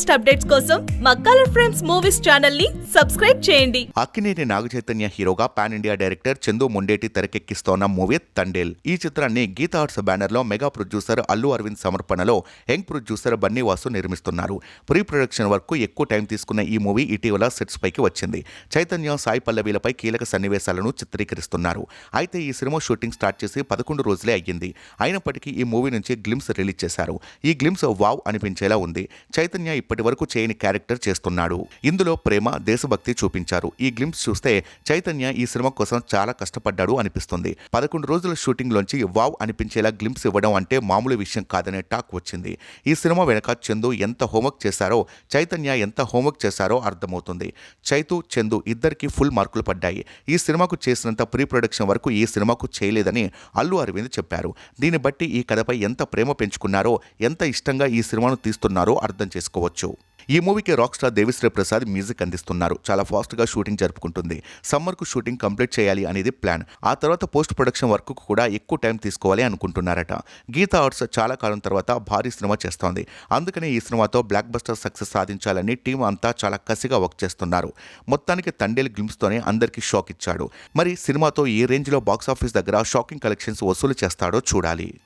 Latest updates కోసం మా colour frames movies ఛానల్ని సబ్స్క్రైబ్ చేయండి. అక్కినేని నాగచైతన్య హీరోగా pan India director Chandu Mondeti తెరకెక్కిస్తోన్న movie Thandel. ఈ చిత్రాన్ని గీతా ఆర్ట్స్ బ్యానర్లో మెగా ప్రొడ్యూసర్ అల్లు అరవింద్ సమర్పణలో యంగ్ ప్రొడ్యూసర్ బన్నీ వాసు నిర్మిస్తున్నారు. ప్రీ ప్రొడక్షన్ వరకు ఎక్కువ టైం తీసుకున్న ఈ మూవీ ఇటీవల సెట్స్ పైకి వచ్చింది. చైతన్య సాయి పల్లవీలపై కీలక సన్నివేశాలను చిత్రీకరిస్తున్నారు. అయితే ఈ సినిమా షూటింగ్ స్టార్ట్ చేసి పదకొండు రోజులే అయ్యింది. అయినప్పటికీ ఈ మూవీ నుంచి గ్లిమ్స్ రిలీజ్ చేశారు. ఈ గ్లిమ్స్ వావ్ అనిపించేలా ఉంది. చైతన్య ఇప్పటి వరకు చేయని క్యారెక్టర్ చేస్తున్నాడు. ఇందులో ప్రేమ దేశభక్తి చూపించారు. ఈ గ్లిమ్స్ చూస్తే చైతన్య ఈ సినిమా కోసం చాలా కష్టపడ్డాడు అనిపిస్తుంది. పదకొండు రోజుల షూటింగ్ లోంచి వావ్ అనిపించేలా గ్లిమ్స్ ఇవ్వడం అంటే మామూలు విషయం కాదనే టాక్ వచ్చింది. ఈ సినిమా వెనక చందు ఎంత హోంవర్క్ చేశారో చైతన్య ఎంత హోంవర్క్ చేశారో అర్థమవుతుంది. చైతు చందు ఇద్దరికి ఫుల్ మార్కులు పడ్డాయి. ఈ సినిమాకు చేసినంత ప్రీ ప్రొడక్షన్ వరకు ఈ సినిమాకు చేయలేదని అల్లు అరవింద్ చెప్పారు. దీన్ని బట్టి ఈ కథపై ఎంత ప్రేమ పెంచుకున్నారో ఎంత ఇష్టంగా ఈ సినిమాను తీస్తున్నారో అర్థం చేసుకోవచ్చు. ఈ మూవీకి rock star Devi Sri Prasad music అందిస్తున్నారు. చాలా ఫాస్ట్గా షూటింగ్ జరుపుకుంటుంది. సమ్మర్కు షూటింగ్ కంప్లీట్ చేయాలి అనేది ప్లాన్ ఆ తర్వాత పోస్ట్ ప్రొడక్షన్ వర్క్ కూడా ఎక్కువ టైం తీసుకోవాలి అనుకుంటున్నారట. గీతా ఆర్ట్స్ చాలా కాలం తర్వాత భారీ సినిమా చేస్తోంది. అందుకనే ఈ సినిమాతో బ్లాక్ బస్టర్ సక్సెస్ సాధించాలని టీం అంతా చాలా కసిగా వర్క్ చేస్తున్నారు. మొత్తానికి తండేల్ గ్లిమ్స్తోనే అందరికీ షాక్ ఇచ్చాడు. మరి సినిమాతో ఏ రేంజ్లో బాక్సాఫీస్ దగ్గర షాకింగ్ కలెక్షన్స్ వసూలు చేస్తాడో చూడాలి.